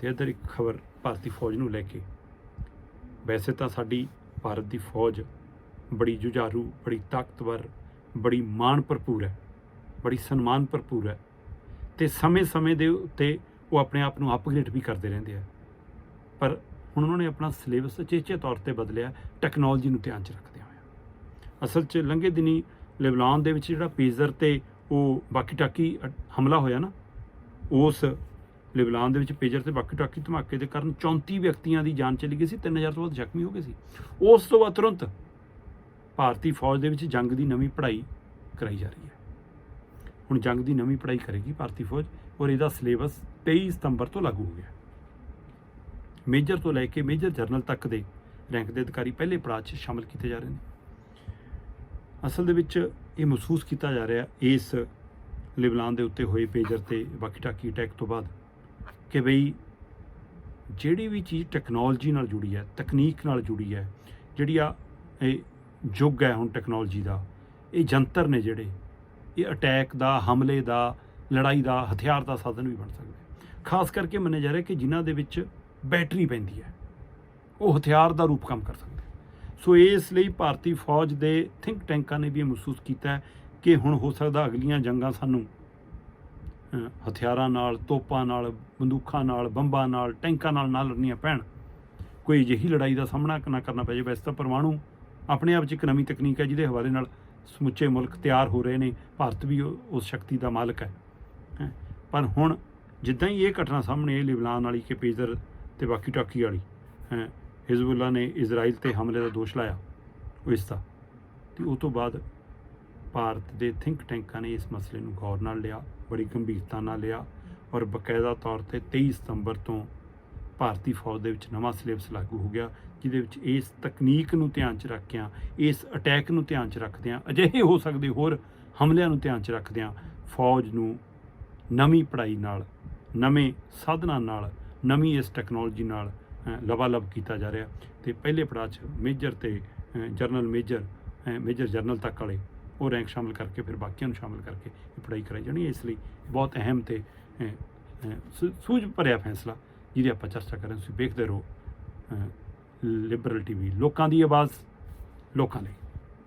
ਤੇ ਇੱਧਰ ਇੱਕ ਖਬਰ ਭਾਰਤੀ ਫੌਜ ਨੂੰ ਲੈ ਕੇ। ਵੈਸੇ ਤਾਂ ਸਾਡੀ ਭਾਰਤ ਦੀ ਫੌਜ ਬੜੀ ਜੁਝਾਰੂ, ਬੜੀ ਤਾਕਤਵਰ, ਬੜੀ ਮਾਣ ਭਰਪੂਰ ਹੈ, ਬੜੀ ਸਨਮਾਨ ਭਰਪੂਰ ਹੈ ਤੇ ਸਮੇਂ-ਸਮੇਂ ਦੇ ਉੱਤੇ ਉਹ ਆਪਣੇ ਆਪ ਨੂੰ ਅਪਗ੍ਰੇਡ ਵੀ ਕਰਦੇ ਰਹਿੰਦੇ ਆ। ਪਰ ਹੁਣ ਉਹਨਾਂ ਨੇ ਆਪਣਾ ਸਿਲੇਬਸ ਚੇਚੇ ਤੌਰ ਤੇ ਬਦਲਿਆ ਟੈਕਨੋਲੋਜੀ ਨੂੰ ਧਿਆਨ 'ਚ ਰੱਖਦੇ ਹੋਇਆ। ਅਸਲ 'ਚ ਲੰਘੇ ਦਿਨੀ ਲਿਬਨਾਨ ਦੇ ਵਿੱਚ ਜਿਹੜਾ ਪੇਜ਼ਰ ਤੇ ਉਹ ਬਾਕੀ ਟਾਕੀ ਹਮਲਾ ਹੋਇਆ ਨਾ, ਉਸ ਲਿਬਲਾਨ ਦੇ ਵਿੱਚ ਪੇਜਰ ਤੇ ਬਾਕੀ ਟਾਕੀ ਧਮਾਕੇ ਦੇ ਕਾਰਨ 34 ਵਿਅਕਤੀਆਂ ਦੀ ਜਾਨ ਚਲੀ ਗਈ ਸੀ 3000 ਤੋਂ ਵੱਧ ਜ਼ਖਮੀ ਹੋ ਗਏ ਸੀ। ਉਸ ਤੋਂ ਬਾਅਦ ਤੁਰੰਤ ਭਾਰਤੀ ਫੌਜ ਦੇ ਵਿੱਚ ਜੰਗ ਦੀ ਨਵੀਂ ਪੜ੍ਹਾਈ ਕਰਾਈ ਜਾ ਰਹੀ ਹੈ। ਹੁਣ ਜੰਗ ਦੀ ਨਵੀਂ ਪੜ੍ਹਾਈ ਕਰੇਗੀ ਭਾਰਤੀ ਫੌਜ ਔਰ ਇਹਦਾ ਸਿਲੇਬਸ 23 ਸਤੰਬਰ ਤੋਂ ਲਾਗੂ ਹੋ ਗਿਆ। ਮੇਜਰ ਤੋਂ ਲੈ ਕੇ ਮੇਜਰ ਜਰਨਲ ਤੱਕ ਦੇ ਰੈਂਕ ਦੇ ਅਧਿਕਾਰੀ ਪਹਿਲੇ ਪੜਾਅ 'ਚ ਸ਼ਾਮਲ ਕੀਤੇ ਜਾ ਰਹੇ ਨੇ। ਅਸਲ ਦੇ ਵਿੱਚ ਇਹ ਮਹਿਸੂਸ ਕੀਤਾ ਜਾ ਰਿਹਾ ਇਸ ਲਿਬਨਾਨ ਦੇ ਉੱਤੇ ਹੋਏ ਪੇਜਰ ਤੇ ਬਾਕੀ ਟਾਕੀ ਅਟੈਕ ਤੋਂ ਬਾਅਦ ਕਿ ਬਈ ਜਿਹੜੀ ਵੀ ਚੀਜ਼ ਟੈਕਨੋਲੋਜੀ ਨਾਲ ਜੁੜੀ ਹੈ, ਤਕਨੀਕ ਨਾਲ ਜੁੜੀ ਹੈ, ਜਿਹੜੀ ਆ ਇਹ ਯੁੱਗ ਹੈ ਹੁਣ ਟੈਕਨੋਲੋਜੀ ਦਾ, ਇਹ ਜੰਤਰ ਨੇ ਜਿਹੜੇ, ਇਹ ਅਟੈਕ ਦਾ, ਹਮਲੇ ਦਾ, ਲੜਾਈ ਦਾ, ਹਥਿਆਰ ਦਾ ਸਾਧਨ ਵੀ ਬਣ ਸਕਦੇ ਖਾਸ ਕਰਕੇ ਮੰਨਿਆ ਜਾ ਰਿਹਾ ਕਿ ਜਿਨ੍ਹਾਂ ਦੇ ਵਿੱਚ ਬੈਟਰੀ ਪੈਂਦੀ ਹੈ, ਉਹ ਹਥਿਆਰ ਦਾ ਰੂਪ ਕੰਮ ਕਰ ਸਕਦੇ ਸੋ ਇਸ ਲਈ ਭਾਰਤੀ ਫੌਜ ਦੇ ਥਿੰਕ ਟੈਂਕਾਂ ਨੇ ਵੀ ਇਹ ਮਹਿਸੂਸ ਕੀਤਾ ਕਿ ਹੁਣ ਹੋ ਸਕਦਾ ਅਗਲੀਆਂ ਜੰਗਾਂ ਸਾਨੂੰ ਹਥਿਆਰਾਂ ਨਾਲ, ਤੋਪਾਂ ਨਾਲ ਬੰਦੂਕਾਂ ਨਾਲ, ਬੰਬਾਂ ਨਾਲ, ਟੈਂਕਾਂ ਨਾਲ ਨਾ ਲੜਨੀਆਂ ਪੈਣ। ਕੋਈ ਅਜਿਹੀ ਲੜਾਈ ਦਾ ਸਾਹਮਣਾ ਨਾ ਕਰਨਾ ਪੈ ਜਾਵੇ। ਵੈਸੇ ਤਾਂ ਪਰਮਾਣੂ ਆਪਣੇ ਆਪ 'ਚ ਇੱਕ ਨਵੀਂ ਤਕਨੀਕ ਹੈ, ਜਿਹਦੇ ਹਵਾਲੇ ਨਾਲ ਸਮੁੱਚੇ ਮੁਲਕ ਤਿਆਰ ਹੋ ਰਹੇ ਨੇ। ਭਾਰਤ ਵੀ ਉਸ ਸ਼ਕਤੀ ਦਾ ਮਾਲਕ ਹੈ। ਪਰ ਹੁਣ ਜਿੱਦਾਂ ਹੀ ਇਹ ਘਟਨਾ ਸਾਹਮਣੇ ਆਈ, ਲਿਬਨਾਨ ਵਾਲੀ ਕਿ ਪੇਜ਼ਰ ਤੇ ਬਾਕੀ ਟਾਕੀ ਵਾਲੀ, ਹੈ, ਹਿਜ਼ਬੁੱਲਾ ਨੇ ਇਜ਼ਰਾਈਲ ਤੇ ਹਮਲੇ ਦਾ ਦੋਸ਼ ਲਾਇਆ। ਉਹ ਇਸ ਦਾ। ਤੇ ਉਹ ਤੋਂ ਬਾਅਦ ਭਾਰਤ ਦੇ ਥਿੰਕ ਟੈਂਕਾਂ ਨੇ ਇਸ ਮਸਲੇ ਨੂੰ ਗੌਰ ਨਾਲ ਲਿਆ ਬੜੀ ਗੰਭੀਰਤਾ ਨਾਲ ਲਿਆ ਔਰ ਬਕਾਇਦਾ ਤੌਰ ਤੇ 23 ਸਤੰਬਰ ਤੋਂ ਭਾਰਤੀ ਫੌਜ ਦੇ ਵਿੱਚ ਨਵਾਂ ਸਿਲੇਬਸ ਲਾਗੂ ਹੋ ਗਿਆ ਜਿਹਦੇ ਵਿੱਚ ਇਸ ਤਕਨੀਕ ਨੂੰ ਧਿਆਨ 'ਚ ਰੱਖਦਿਆਂ ਇਸ ਅਟੈਕ ਨੂੰ ਧਿਆਨ 'ਚ ਰੱਖਦਿਆਂ ਅਜਿਹੇ ਹੋ ਸਕਦੇ ਹੋਰ ਹਮਲਿਆਂ ਨੂੰ ਧਿਆਨ 'ਚ ਰੱਖਦਿਆਂ ਫੌਜ ਨੂੰ ਨਵੀਂ ਪੜ੍ਹਾਈ ਨਾਲ ਨਵੇਂ ਸਾਧਨਾਂ ਨਾਲ ਨਵੀਂ ਇਸ ਟੈਕਨੋਲੋਜੀ ਨਾਲ ਅ, ਕੀਤਾ ਜਾ ਰਿਹਾ। ਤੇ ਪਹਿਲੇ ਪੜਾਅ 'ਚ ਮੇਜਰ ਤੇ ਅ, ਜਰਨਲ ਮੇਜਰ ਮੇਜਰ ਜਰਨਲ ਤੱਕ ਵਾਲੇ ਉਹ ਰੈਂਕ ਸ਼ਾਮਲ ਕਰਕੇ, ਫਿਰ ਬਾਕੀਆਂ ਨੂੰ ਸ਼ਾਮਲ ਕਰਕੇ ਇਹ ਪੜ੍ਹਾਈ ਕਰਾਈ ਜਾਣੀ ਹੈ। ਇਸ ਲਈ ਬਹੁਤ ਅਹਿਮ ਤੇ ਸੂ- ਸੂਝ ਭਰਿਆ ਫੈਸਲਾ ਜਿਹਦੀ ਆਪਾਂ ਚਰਚਾ ਕਰ ਰਹੇ ਤੁਸੀਂ ਵੇਖਦੇ ਰਹੋ ਲਿਬਰਲ ਟੀਵੀ ਲੋਕਾਂ ਦੀ ਆਵਾਜ਼, ਲੋਕਾਂ ਲਈ।